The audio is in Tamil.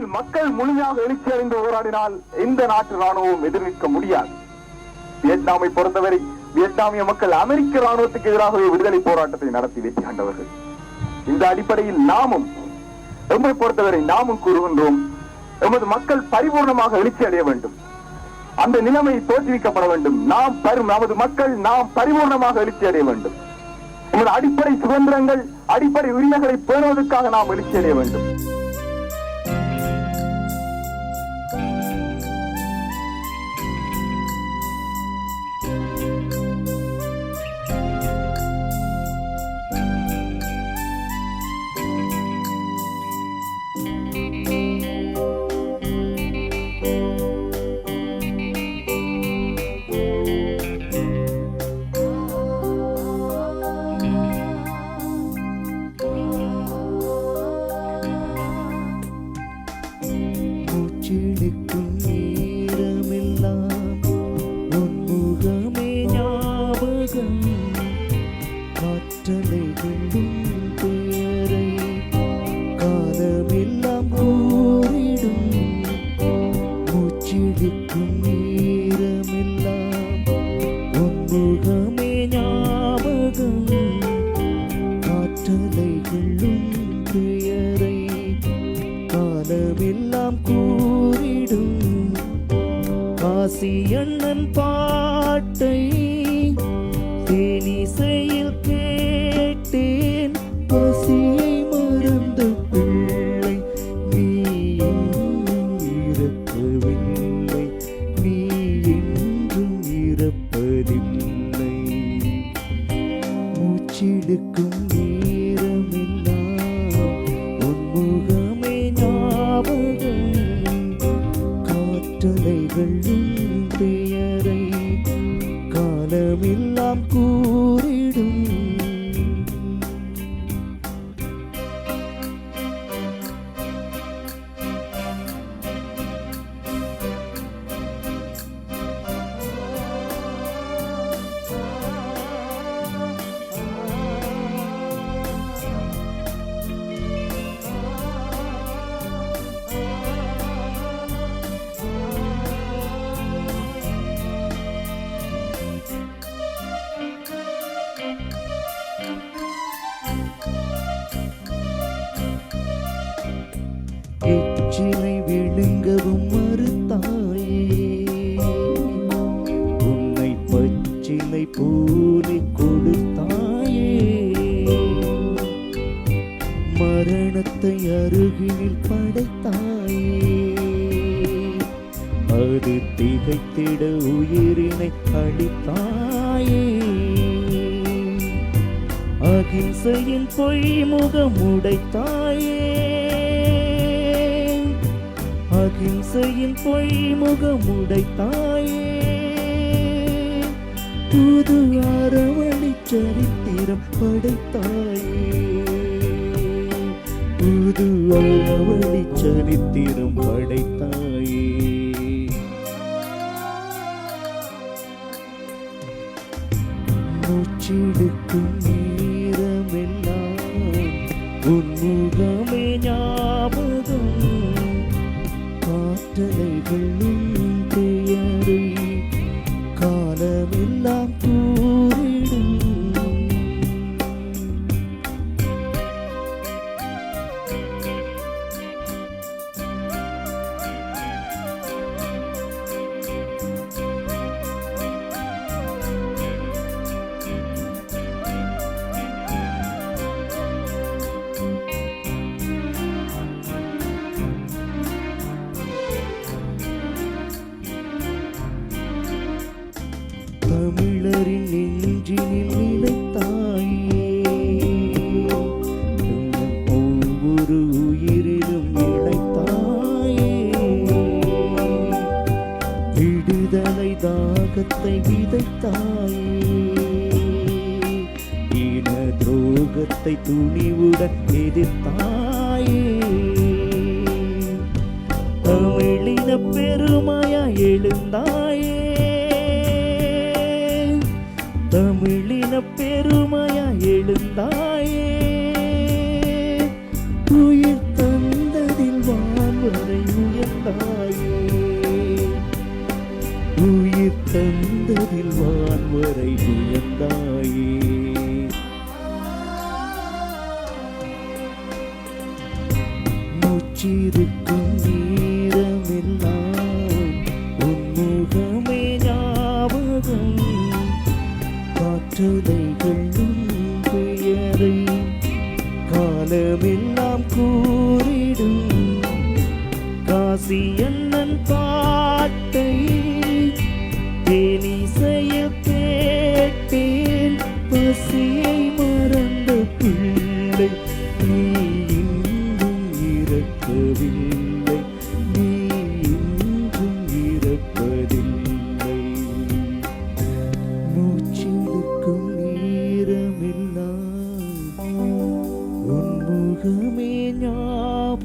தமிழ் மக்கள் முழுமையாக எழுச்சி அடைந்து போராடினால் எந்த நாட்டு ராணுவம் எதிர்நிற்க முடியாது. வியட்நாமை பொறுத்தவரை வியட்நாமிய மக்கள் அமெரிக்க ராணுவத்துக்கு எதிராகவே விடுதலை போராட்டத்தை நடத்தி வெற்றி கண்டவர்கள். இந்த அடிப்படையில் நாமும் எம்மை பொறுத்தவரை நாமும் கூறுகின்றோம் எமது மக்கள் பரிபூர்ணமாக எழுச்சி அடைய வேண்டும். அந்த நிலைமை தோற்றுவிக்கப்பட வேண்டும். நாம் பரும் நமது மக்கள் நாம் பரிபூர்ணமாக எழுச்சி அடைய வேண்டும். நமது அடிப்படை சுதந்திரங்கள் அடிப்படை உரிமைகளை பேணுவதற்காக நாம் எழுச்சி அடைய வேண்டும். ஞாபகம் காற்றலைகளும் பெயரை காலமெல்லாம் கூறிடும் மூச்செடுக்கும் நேரமெல்லாம் உன் முகமே ஞாபகம் காற்றலைகளும் பெயரை காலமெல்லாம் கூறிடும் காசி அண்ணன் பாட்டை தேனிசையில் கேட்டேன். பசியை மறந்த பிள்ளை நீ இன்னும் இறக்கவில்லை. நீ என்றும் இறப்பதில்லை. மூச்செடுக்கும் நேரமெல்லாம் உன் ஞாபகம். காற்றலைகளும் பெயரை காலமெல்லாம் கூ பச்சிலை போலே கொடுத்தாயே. மரணத்தை அருகில் படைத்தாயே. அது திகைத்திட உயிரினை அளித்தாயே அகிம்சையில் பொய் முகம் உடைத்தாயே. அகிம்சையில் பொய் முகம் உடைத்தாயே. புது அறவழி சரித்திரம் படைத்தாயே. புது அறவழி சரித்திரம் படைத்தாயே. மூச்செடுக்கும் நேரமெல்லாம் உன்முகம் தமிழரின் நெஞ்சினில் நிலைத்தாயே. ஒவ்வொரு உயிரிலும் இழைத்தாயே விடுதலை தாகத்தை விதைத்தாயே. இன துரோகத்தை துணிவுடன் எதிர்த்தாயே. தமிழின பெருமையா எழுந்தாயே. தமிழின பெருமையா எழுந்தாயே. உயிர் தந்ததில் வான்வரை உயர்ந்தாயே. உயிர் தந்ததில் வான்வரை உயர்ந்தாயே. மூச்சிருக்கும் காலமெல்லாம் கூறிடும். காசி என்ன